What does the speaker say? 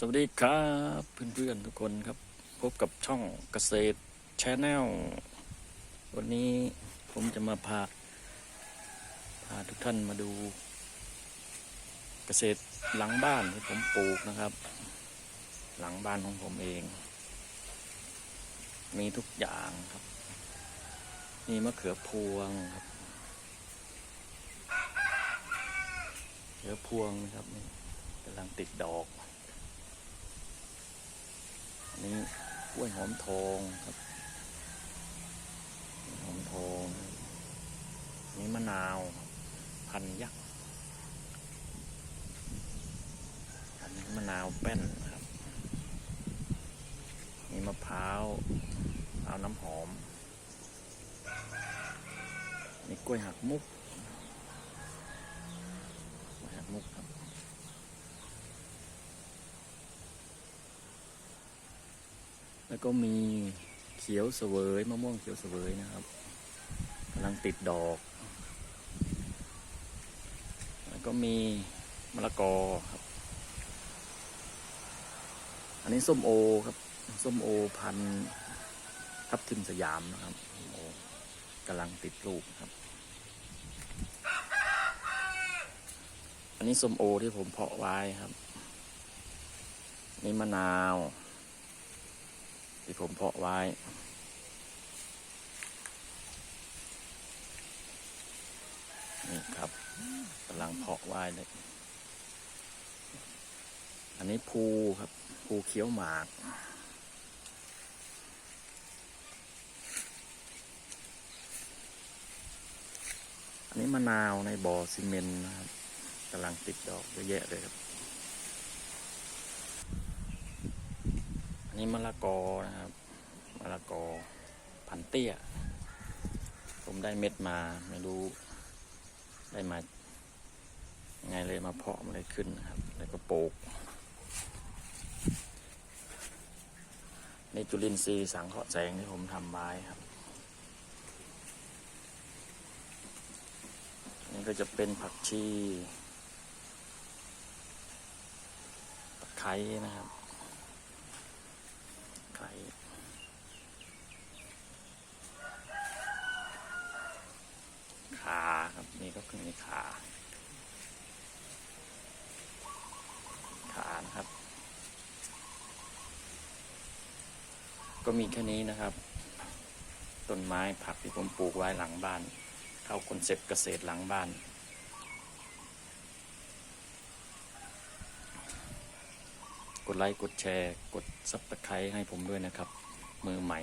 สวัสดีครับเพื่อนๆทุกคนครับ พบกับช่องเกษตรชแนลวันนี้ผมจะมาพาพาทุกท่านมาดู เกษตรหลังบ้านที่ผมปลูกนะครับ หลังบ้านของผมเอง มีทุกอย่างครับ มีมะเขือพวงครับมะเขือพวงนะครับกำลังติดดอก นี้กล้วยหอมทองครับหอมทองนี้มะนาว พันยักษ์อันนี้มะนาวแป้นครับมีมะพร้าวมะพร้าวน้ำหอมนี่กล้วยหักมุกกล้วยหักมุกครับ แล้วก็มีเขียวเสวยมะม่วงเขียวเสวยนะครับกำลังติดดอก แล้วก็มีมะละกอครับ อันนี้ส้มโอครับ ส้มโอพันทับทิมสยามนะครับโอกำลังติดลูกครับ อันนี้ส้มโอที่ผมเพาะไว้ครับ นี่มะนาว ที่ผมเพาะไว้ นี่ครับกำลังเพาะไว้เลย อันนี้ภูครับภูเขียวหมากอันนี้มะนาวในบ่อซีเมนต์นะครับกำลังติดดอกเยอะแยะเลยครับ นนี้มะละกอนะครับมะละกอพันเตี้ย ผมได้เม็ดมาไม่รู้ ได้มาไงเลยมาเพาะมันเลยขึ้นนะครับ แล้วก็ปลูกนี่จุลินทรีย์สังเคราะห์แสงที่ผมทำไว้ครับนี่ก็จะเป็นผักชีตะไคร้นะครับ ไข่ขา ครับ นี่ก็คือมีขา ขานะครับ ก็มีแค่นี้นะครับ ต้นไม้ผักที่ผมปลูกไว้หลังบ้าน เข้าคอนเซปต์เกษตรหลังบ้าน กดไลค์ กดแชร์ กดซับสไครต์ให้ผมด้วยนะครับ มือใหม่